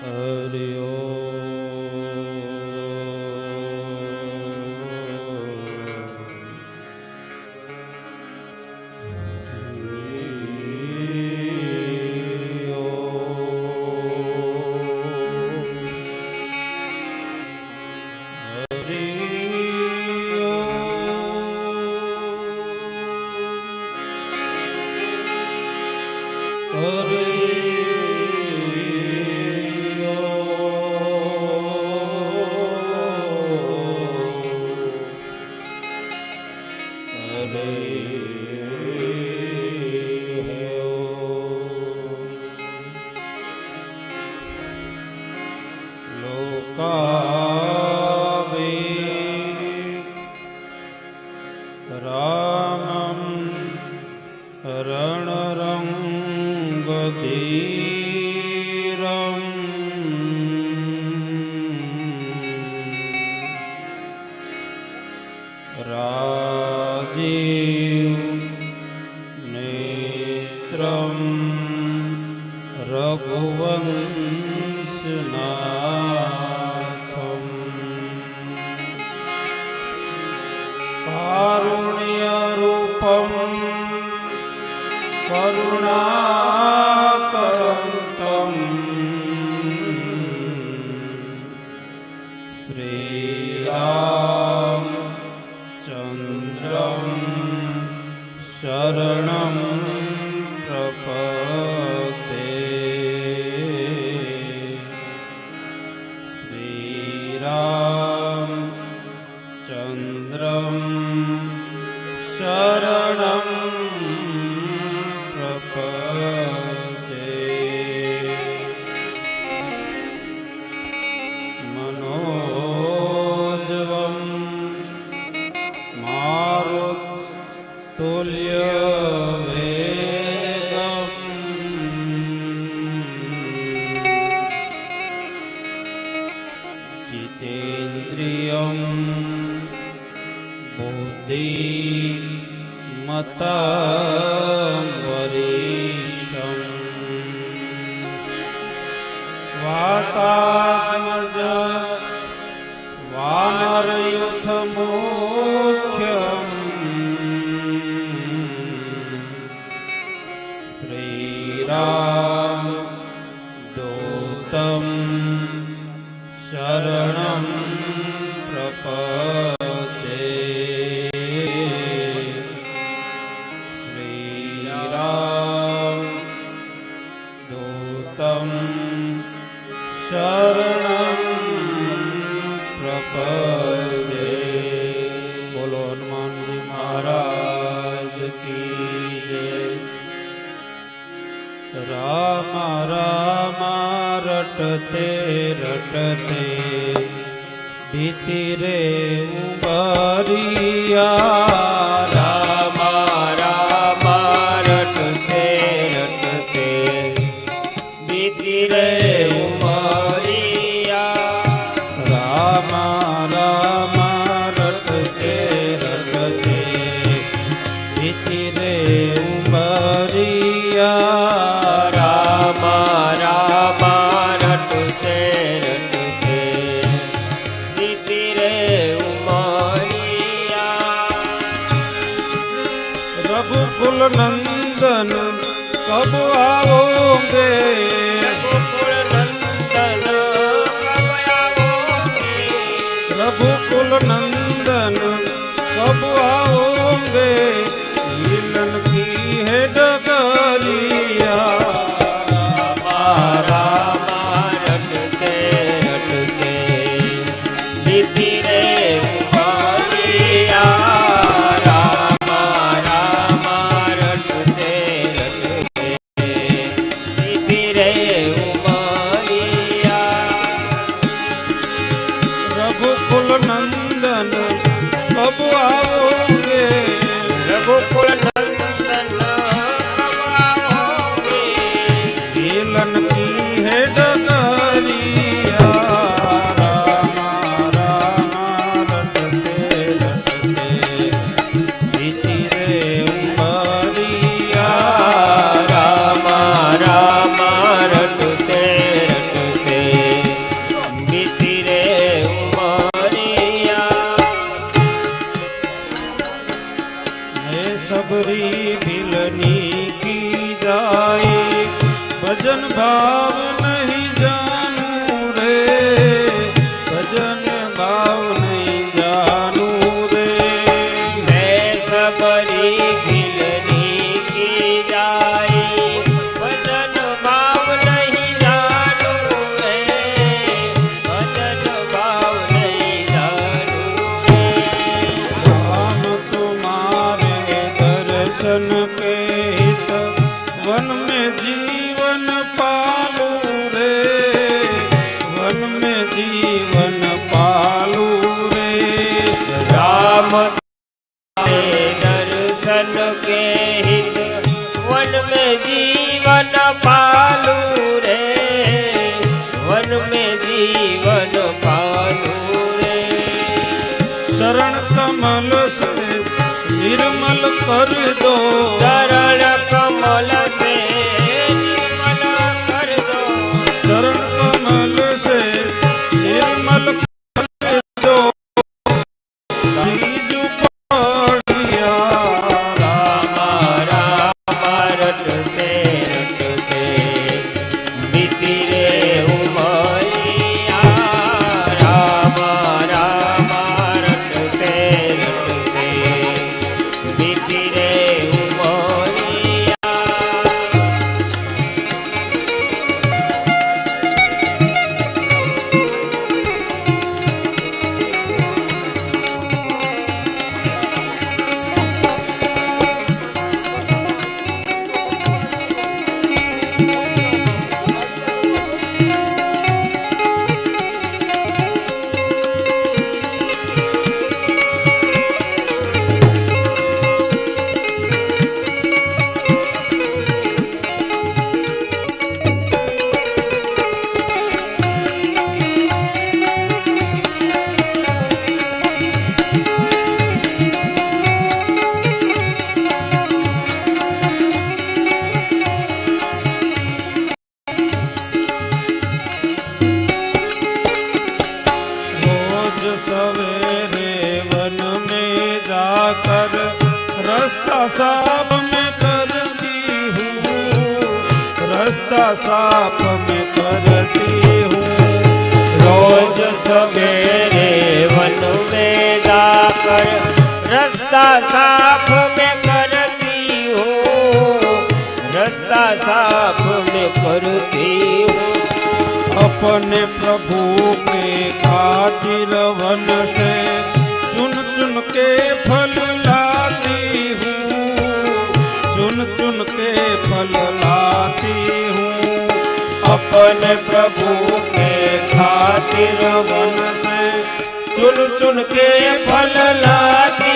હરિયો করুণা શરણ પ્રપદે બોલો હનુમાનજી મહારાજ કી જય રામ રામ રટતે રટતે ભીતિ રે ઉભરિયા નંદન પ્રભુ આવો ગે. લીલન કી હેડ પ્રભુ આવ परी દો आप में करती हूँ रोज सवेरे वन में जाकर रास्ता साफ में करती हूँ रास्ता साफ में करती हूँ अपने प्रभु के खातिर वन से अपन प्रभु के खातिर मन से चुन चुन के फल लागे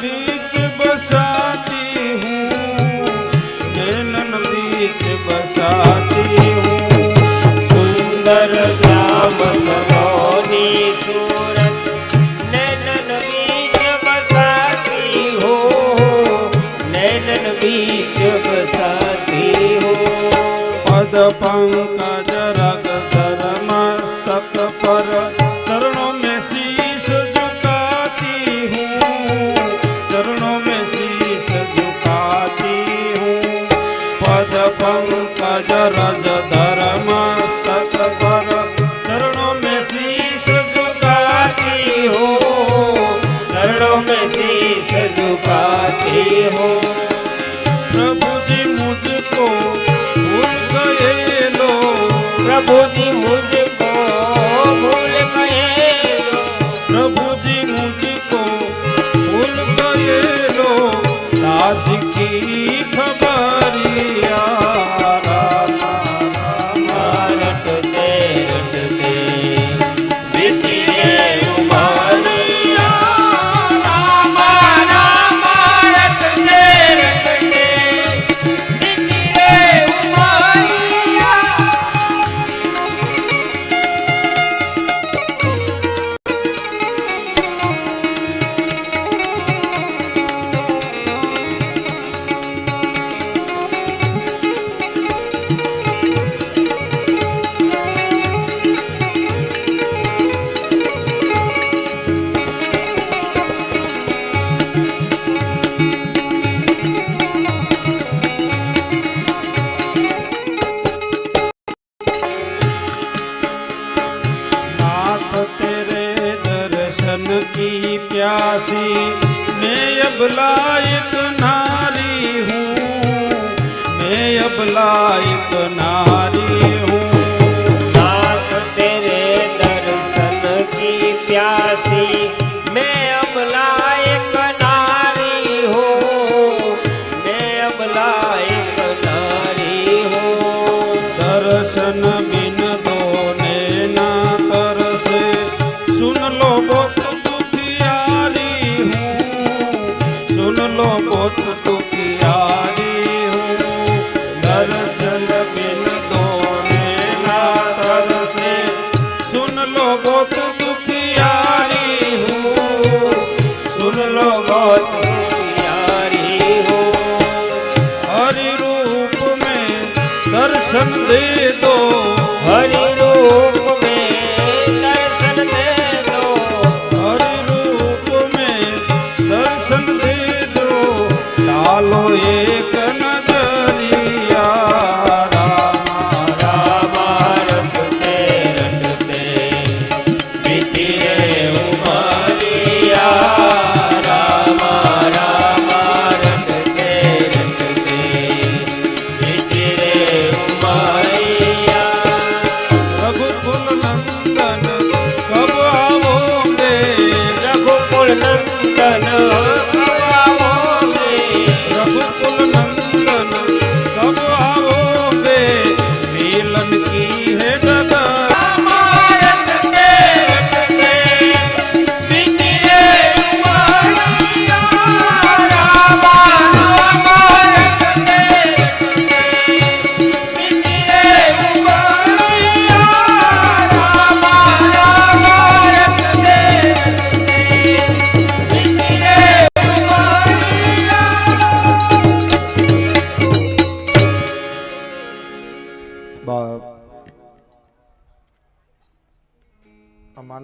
बीच बसाती हूँ नैनन बीच बसाती हूँ सुंदर श्याम सरोनी सूरत नैनन बीच बसाती हो नैनन बीच बसाती हो पद पंका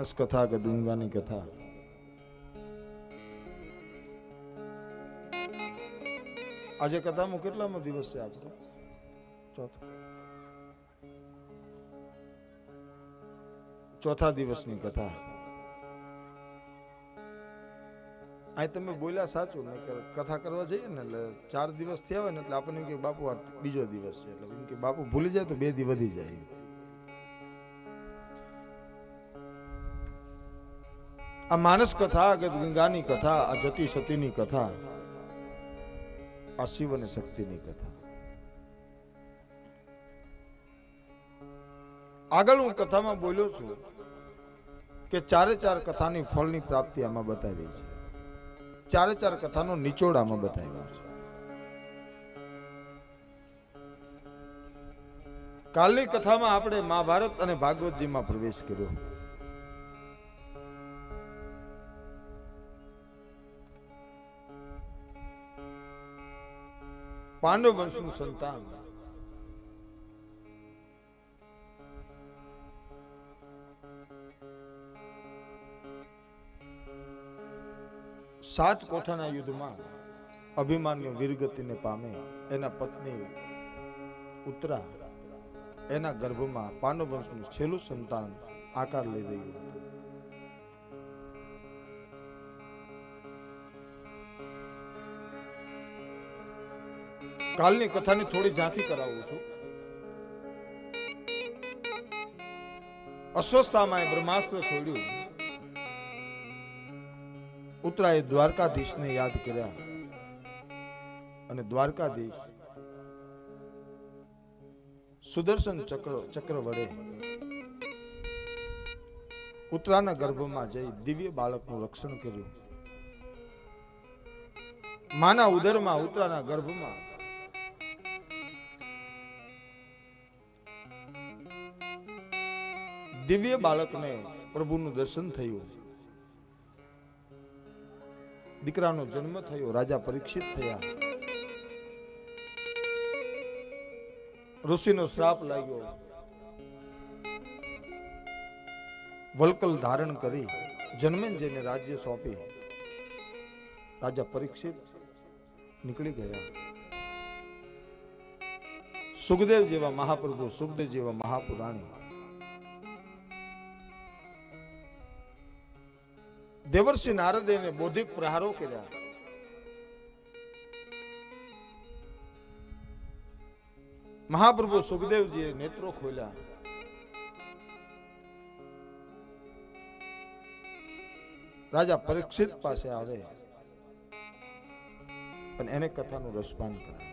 માણસ કથા કે ગંગાની કથા? આજે કથામાં કેટલામો દિવસ છે આપતો ચોથા દિવસની કથા. અહીં તમે બોલ્યા સાચું ને કથા કરવા જઈએ ને એટલે ચાર દિવસ થયા હોય ને એટલે આપણને કે બાપુ આ બીજો દિવસ છે. એટલે કે બાપુ ભૂલી જાય તો બે દિવસ વધી જાય. આ માનસ કથા કે ગંગાની કથા, આ જતી સતીની કથા, આ શિવ અને શક્તિની કથા. આગળ હું કથામાં બોલ્યો છું કે ચારે ચાર કથાની ફળની પ્રાપ્તિ આમાં બતાવી છે. ચારે ચાર કથાનો નિચોડ આમાં બતાવ્યો છે. કાલની કથામાં આપણે મહાભારત અને ભાગવતજીમાં પ્રવેશ કર્યો. પાંડવ વંશનું સંતાન. સાત કોઠાના યુદ્ધમાં અભિમાન્યુ વીરગતિને પામે, એના પત્ની ઉત્તરા, એના ગર્ભમાં પાંડવ વંશનું છેલ્લું સંતાન આકાર લઈ રહ્યું હતું. કાલની કથાની થોડી ઝાંખી કરાવું છું. અસ્વસ્થામાં બ્રહ્માસ્ત્ર છોડ્યું. ઉત્તરાએ દ્વારકાધીશને યાદ કર્યા અને દ્વારકાધીશ સુદર્શન ચક્ર ચક્ર વડે ઉત્તરાના ગર્ભમાં જઈ દિવ્ય બાળકનું રક્ષણ કર્યું. માના ઉદરમાં ઉત્તરાના ગર્ભમાં દિવ્ય બાળકને પ્રભુનું દર્શન થયું. દીકરાનો જન્મ થયો, રાજા પરીક્ષિત થયા. ઋષિનો શ્રાપ લાગ્યો. વલ્કલ ધારણ કરી જન્મેન્જયને રાજ્ય સોંપી. રાજા પરીક્ષિત નીકળી ગયા. સુખદેવ જેવા મહાપ્રભુ, સુખદેવ જેવા મહાપુરાણી. દેવર્ષિ નારદે એને બૌદ્ધિક પ્રહારો કર્યા. મહાપ્રભુ સુખદેવજીએ નેત્રો ખોલ્યા. રાજા પરીક્ષિત પાસે આવે. અને એને કથાનું રસપાન કરાવે.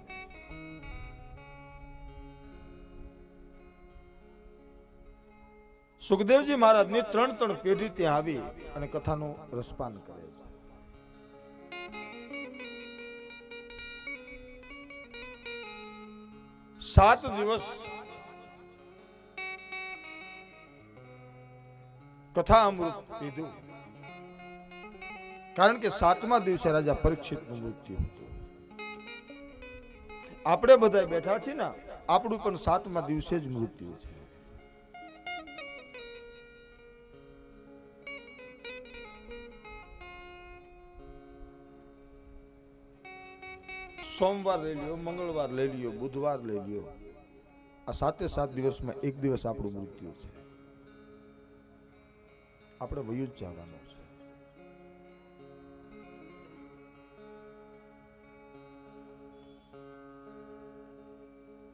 સુખદેવજી મહારાજની ત્રણ ત્રણ પેઢી ત્યાં આવી અને કથાનું રસપાન કરે છે. સાત દિવસ કથા અમૃત પીધું. કારણ કે સાતમા દિવસે રાજા પરીક્ષિતનું મૃત્યુ હતું. આપણે બધા બેઠા છીએ ને, આપણું પણ સાતમા દિવસે જ મૃત્યુ છે. સોમવાર લઈ લ્યો, મંગળવાર લઈ લ્યો, બુધવાર લઈ લ્યો. આ સાતે સાત દિવસમાં એક દિવસ આપણું મૃત્યુ છે. આપણે વયું જ જવાનું છે.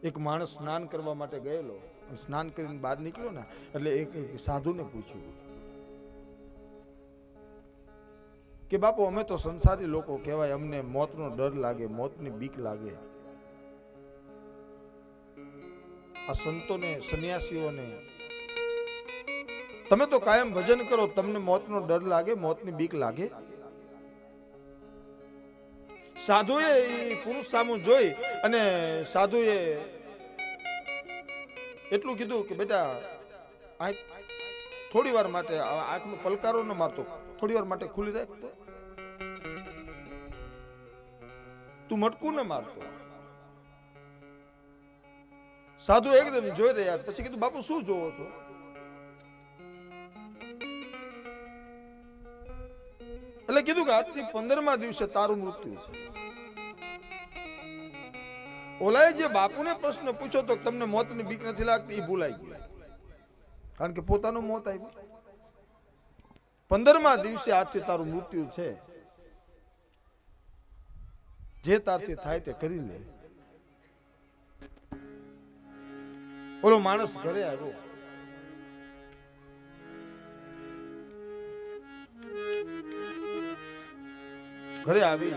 એક માણસ સ્નાન કરવા માટે ગયેલો સ્નાન કરીને બહાર નીકળ્યો ને, એટલે એક સાધુને પૂછ્યું. કે બાપુ, અમે તો સંસારી લોકો કહેવાય, અમને મોતનો ડર લાગે, મોતની બીક લાગે. આ સંતોને, સંન્યાસીઓને. તમે તો કાયમ ભજન કરો, તમને મોતનો ડર લાગે, મોતની બીક લાગે? સાધુએ એ પુરુષ સામું જોઈ અને સાધુએ એટલું કીધું કે, બેટા થોડી વાર માટે આ આંખનો પલકારો ન મારતો. થોડી વાર માટે ખુલ્લી રાખ તો. મટકું ન મારતો સાધુ એકદમ જોઈ રહ્યા પછી કીધું, બાપુ, શું જોવો છો? એટલે કીધું કે આજથી પંદરમા દિવસે તારું મૃત્યુ છે. ઓલાએ જે બાપુને પ્રશ્ન પૂછ્યો તો તમને મોતની બીક નથી લાગતી એ ભૂલાઈ ગયું. કારણ કે પોતાનું મોત આવ્યું પંદરમા દિવસે આજથી તારું મૃત્યુ છે, જે તારથી થાય તે કરી લે ઓલો માણસ ઘરે આવ્યો. ઘરે આવી.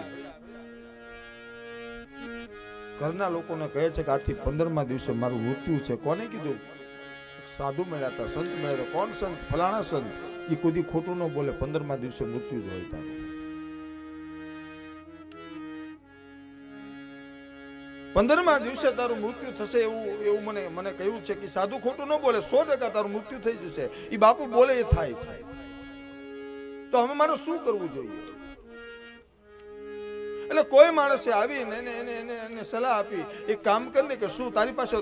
ઘરના લોકોને કહે છે કે આજથી પંદરમા દિવસે મારું મૃત્યુ છે. કોને કીધું? સાધુ મળ્યા હતા સંત મળ્યા કોણ સંત? ફલાણા સંત. એ કોઈ ખોટું ન બોલે, પંદરમા દિવસે મૃત્યુ જ હોય તારું. પંદરમા દિવસે તારું મૃત્યુ થશે એવું એવું મને મને કહ્યું છે કે સાધુ ખોટું ન બોલે, સો ટકા તારું મૃત્યુ થઈ જશે. એ બાપુ બોલે એ થાય છે. તો હવે મારે શું કરવું જોઈએ? એટલે કોઈ માણસે આવીને એને એને એને એને સલાહ આપી, એક કામ કરીને કે શું, તારી પાસે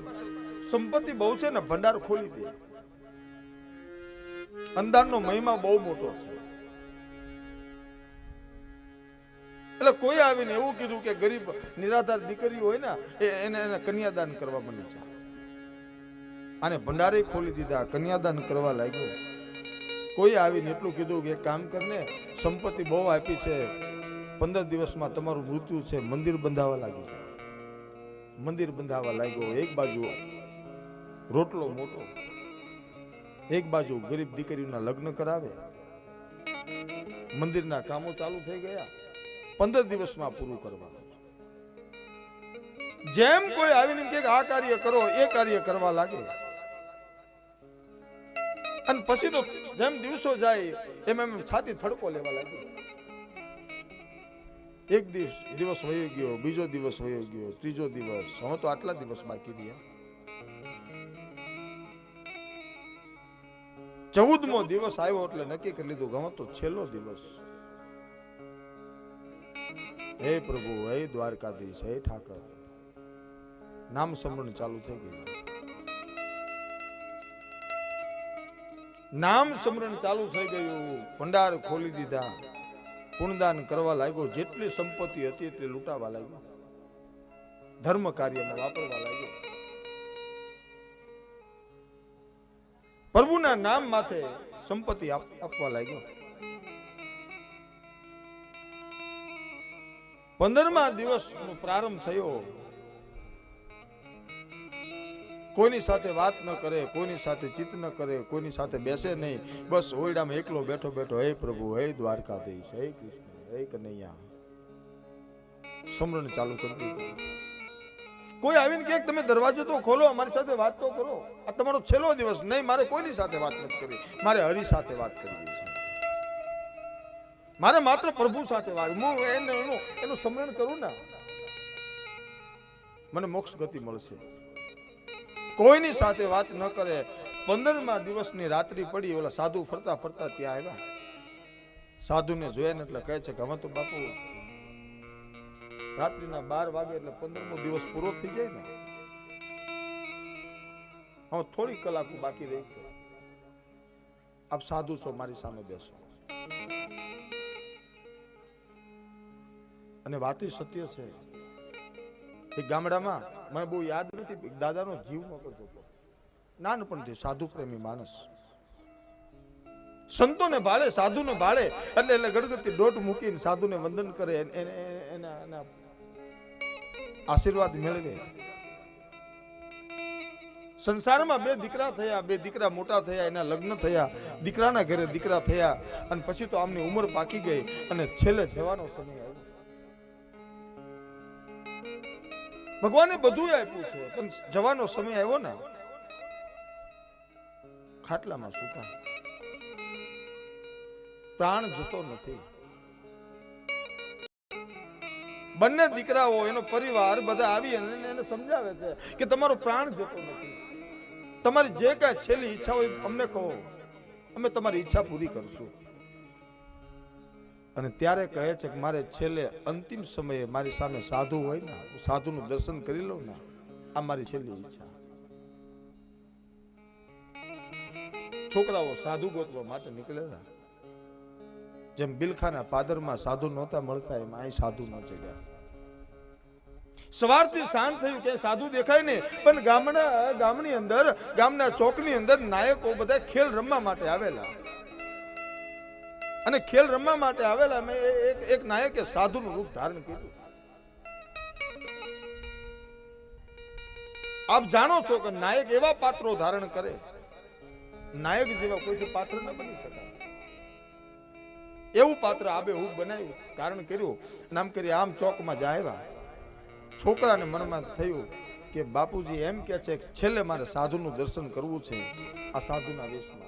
સંપત્તિ બહુ છે ને, ભંડાર ખોલી દે. અંદાજનો મહિમા બહુ મોટો છે. એટલે કોઈ આવીને એવું કીધું કે ગરીબ, નિરાધાર દીકરી હોય ને એને એને કન્યાદાન કરવા મળી છે અને ભંડારે ખોલી દીધા, કન્યાદાન કરવા લાગ્યો. કોઈ આવીને એટલું કીધું કે કામ કરને, સંપત્તિ બહુ આપી છે. પંદર દિવસમાં તમારું મૃત્યુ છે, મંદિર બંધાવા લાગ્યું મંદિર બંધાવા લાગ્યો, એક બાજુ રોટલો મોટો. એક બાજુ ગરીબ દીકરીઓના લગ્ન કરાવે, મંદિરના કામો ચાલુ થઈ ગયા, પંદર દિવસમાં પૂરું કરવાનું. જેમ કોઈ આવીને કે આ કાર્ય કરો, એ કાર્ય કરવા લાગે. અને પછી તો જેમ દિવસો જાય, એમ એમ છાતી થડકો લેવા લાગી. એક દિવસ દિવસ વયો ગયો, બીજો દિવસ વયો ગયો, ત્રીજો દિવસ, હવે તો આટલા દિવસ બાકી રહ્યા. ચૌદમો દિવસ આવ્યો એટલે નક્કી કરી લીધું ગમે તો છેલ્લો દિવસ. હે પ્રભુ, હે દ્વારકાધીશ, હે ઠાકર. નામ સમરણ ચાલુ થઈ ગયું. નામ સમરણ ચાલુ થઈ ગયું. ભંડાર ખોલી દીધા. પુણદાન કરવા લાગ્યો. જેટલી સંપત્તિ હતી એટલી લૂંટાવા લાગ્યો. ધર્મ કાર્યમાં વાપરવા લાગ્યો. પ્રભુના નામ માથે સંપત્તિ આપ- આપવા લાગ્યો. પંદરમા દિવસનો પ્રારંભ થયો. કોઈની સાથે વાત ન કરે, કોઈની સાથે ચિત્ત ન કરે, કોઈની સાથે બેસે નહીં. બસ ઓરડામાં એકલો બેઠો બેઠો, હે પ્રભુ, હે દ્વારકાધીશ, હે કૃષ્ણ, હે કનૈયા. સમરણ ચાલુ કરી દીધું. કોઈ આવીને કહે તમે દરવાજો તો ખોલો, અમારી સાથે વાત તો કરો આ તમારો છેલ્લો દિવસ નહીં, મારે કોઈની સાથે વાત નથી કરવી. મારે હરિ સાથે વાત કરવી છે. મારે માત્ર પ્રભુ સાથે વાત હું એને એનું એનું સ્મરણ કરું ને, મને મોક્ષ ગતિ મળશે. કોઈની સાથે વાત ન કરે. પંદરમા દિવસની રાત્રિ પડી, ઓલા સાધુ ફરતા ફરતા ત્યાં આવ્યા. સાધુને જોયા ને એટલે કહે છે કે, હવે તો બાપુ રાત્રિના બાર વાગે એટલે પંદરમો દિવસ પૂરો થઈ જાય ને, હવે થોડી કલાકો બાકી રહી છે. આપ સાધુ છો, મારી સામે બેસો. અને વાત સત્ય છે. એ ગામડામાં મને બહુ યાદ નથી દાદાનો જીવ નહોતો જોતો. નાનપણથી સાધુ પ્રેમી માણસ. સંતોને ભાળે, સાધુને ભાળે એટલે એટલે ગણગતિ દોટ મૂકીને સાધુને વંદન કરે એને- એને- આશીર્વાદ મેળવે. સંસારમાં બે દીકરા થયા, બે દીકરા મોટા થયા, એના લગ્ન થયા, દીકરાના ઘરે દીકરા થયા, અને પછી તો આમની ઉંમર પાકી ગઈ અને છેલ્લે જવાનો સમય આવ્યો. ભગવાને બધું આપ્યું છે, પણ જવાનો સમય આવ્યો ને, ખાટલામાં સુતા. પ્રાણ જતો નથી. બંને દીકરાઓ, એનો પરિવાર બધા આવી એને સમજાવે છે કે તમારો પ્રાણ જતો નથી. તમારી જે કાંઈ છેલ્લી ઈચ્છા હોય, અમને કહો. અમે તમારી ઈચ્છા પૂરી કરશું. અને ત્યારે કહે છે કે મારે છેલ્લે અંતિમ સમયે મારી સામે સાધુ હોય ને સાધુનું દર્શન કરી લઉં ને, આ મારી છેલ્લી ઈચ્છા. છોકરાઓ સાધુ ગોતવા માટે નીકળેલા જેમ બિલખાના પાદરમાં સાધુ નહોતા મળતા, એમ અહીં સાધુ ન ચડ્યા સવારથી સાંજ થયું કે સાધુ દેખાય નહીં. પણ ગામના, ગામની અંદર, ગામના ચોકની અંદર નાયકો બધા ખેલ રમવા માટે આવેલા. અને ખેલ રમવા માટે આવેલા મેં એક એક નાયકે સાધુનું રૂપ ધારણ કર્યું. આપ જાણો છો કે નાયક એવા પાત્રો ધારણ કરે. નાયક જેવા કોઈ પાત્ર ન બની શકાય. એવું પાત્ર આબે હું બનાવ્યું ધારણ કર્યું નામ કરી આમ ચોકમાં આવ્યા. છોકરાને મનમાં થયું કે બાપુજી એમ કે છે છેલ્લે મારે સાધુનું દર્શન કરવું છે આ સાધુના વેશમાં.